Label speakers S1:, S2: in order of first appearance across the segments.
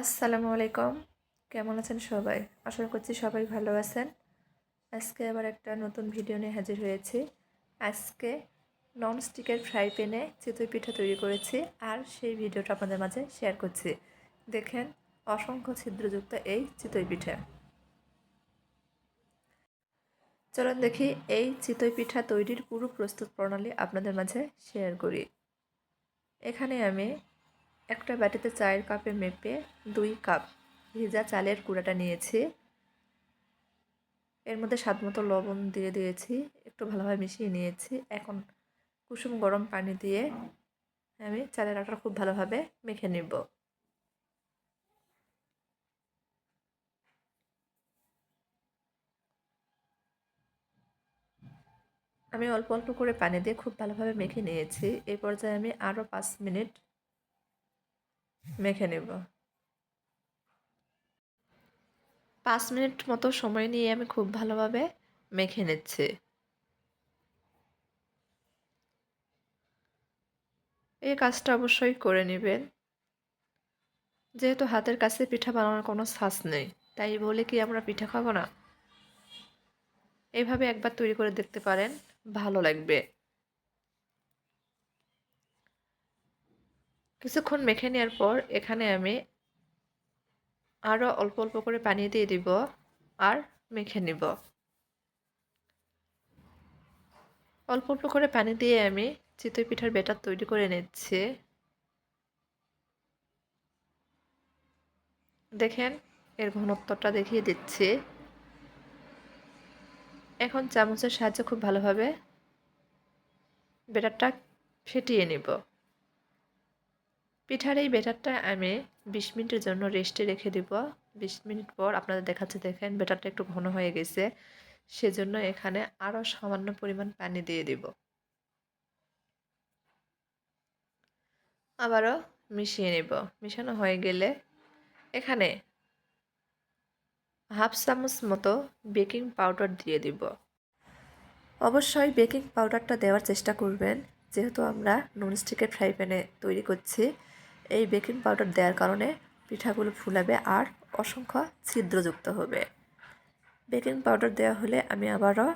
S1: আসসালামু আলাইকুম। কেমন আছেন সবাই? আশা করছি সবাই ভালো আছেন। আজকে আবার একটা নতুন ভিডিও নিয়ে হাজির হয়েছি। আজকে নন স্টিকের ফ্রাই প্যানে চিতই পিঠা তৈরি করেছি আর সেই ভিডিওটা আপনাদের মাঝে শেয়ার করছি। দেখেন, অসংখ্য ছিদ্রযুক্ত এই চিতই পিঠা। চলুন দেখি এই চিতই পিঠা তৈরির পুরো প্রস্তুত প্রণালী আপনাদের মাঝে শেয়ার করি। এখানে আমি একটা বাটিতে চায়ের কাপে মেপে দুই কাপ ভেজা চালের গুঁড়াটা নিয়েছি। এর মধ্যে স্বাদ মতো লবণ দিয়ে দিয়েছি, একটু ভালোভাবে মিশিয়ে নিয়েছি। এখন কুসুম গরম পানি দিয়ে আমি চালের আটা খুব ভালোভাবে মেখে নিব। আমি অল্প অল্প করে পানি দিয়ে খুব ভালোভাবে মেখে নিয়েছি। এই পর্যায়ে আমি আরও পাঁচ মিনিট মেখে নেব। পাঁচ মিনিট মতো সময় নিয়ে আমি খুব ভালোভাবে মেখে নিচ্ছি। এই কাজটা অবশ্যই করে নেবেন। যেহেতু হাতের কাছে পিঠা বানানোর কোনো শ্বাস নেই, তাই বলে কি আমরা পিঠা খাব না? এইভাবে একবার তৈরি করে দেখতে পারেন, ভালো লাগবে। কিছুক্ষণ মেখে নেওয়ার পর এখানে আমি আরও অল্প অল্প করে পানি দিয়ে দিব আর মেখে নিব। অল্প অল্প করে পানি দিয়ে আমি চিতই পিঠার বেটার তৈরি করে নিচ্ছি। দেখেন, এর ঘনত্বটা দেখিয়ে দিচ্ছি। এখন চামচের সাহায্যে খুব ভালোভাবে বেটারটা ফেটিয়ে নিব। পিঠার এই বেটারটা আমি বিশ মিনিটের জন্য রেস্টে রেখে দিব। বিশ মিনিট পর আপনাদের দেখাচ্ছে, দেখেন বেটারটা একটু ঘন হয়ে গেছে। সেজন্য এখানে আরও সামান্য পরিমাণ পানি দিয়ে দিব। আবারও মিশিয়ে নেব। মিশানো হয়ে গেলে এখানে হাফ চামচ মতো বেকিং পাউডার দিয়ে দিব। অবশ্যই বেকিং পাউডারটা দেওয়ার চেষ্টা করবেন। যেহেতু আমরা ননস্টিকের ফ্রাই প্যানে তৈরি করছি এই বেকিং পাউডার দেওয়ার কারণে পিঠাগুলো ফুলাবে আর অসংখ্য ছিদ্রযুক্ত হবে। বেকিং পাউডার দেওয়া হলে আমি আবারও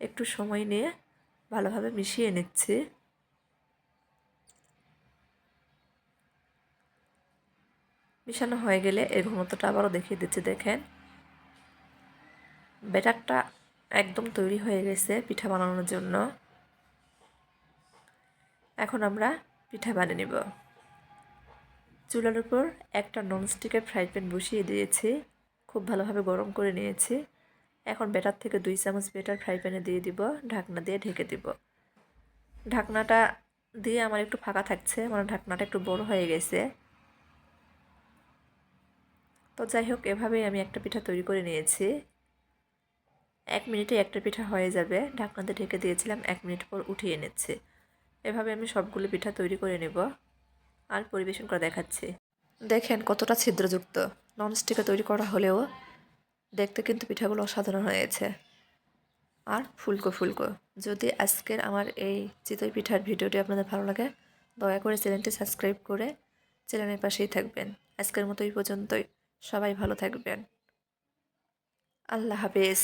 S1: একটু সময় নিয়ে ভালোভাবে মিশিয়ে নিচ্ছি। মিশানো হয়ে গেলে এর ঘনত্বটা আবারও দেখিয়ে দিচ্ছি, দেখেন। ব্যাটারটা একদম তৈরি হয়ে গেছে পিঠা বানানোর জন্য। এখন আমরা পিঠা বানিয়ে নেব। চুলার উপর একটা ননস্টিকের ফ্রাই প্যান বসিয়ে দিয়েছি। খুব ভালোভাবে গরম করে নিয়েছি। এখন ব্যাটার থেকে দুই চামচ বেটার ফ্রাই প্যানে দিয়ে দিব, ঢাকনা দিয়ে ঢেকে দিব। ঢাকনাটা দিয়ে আমার একটু ফাঁকা থাকছে মানে ঢাকনাটা একটু বড় হয়ে গেছে। তো যাই হোক, এভাবেই আমি একটা পিঠা তৈরি করে নিয়েছি। এক মিনিটে একটা পিঠা হয়ে যাবে। ঢাকনাতে ঢেকে দিয়েছিলাম, এক মিনিট পর উঠিয়ে নিচ্ছে। এভাবে আমি সবগুলো পিঠা তৈরি করে নেব। আর পরিবেশন করে দেখাচ্ছি। দেখেন কতটা ছিদ্রযুক্ত। ননস্টিকে তৈরি করা হলেও দেখতে কিন্তু পিঠাগুলো অসাধারণ হয়েছে। আর ফুলকো ফুলকো। যদি আজকের আমার এই চিতই পিঠার ভিডিওটি আপনাদের ভালো লাগে, দয়া করে চ্যানেলটি সাবস্ক্রাইব করে চ্যানেলের পাশেই থাকবেন। আজকের মতো এই পর্যন্তই। সবাই ভালো থাকবেন। আল্লাহ হাফেজ।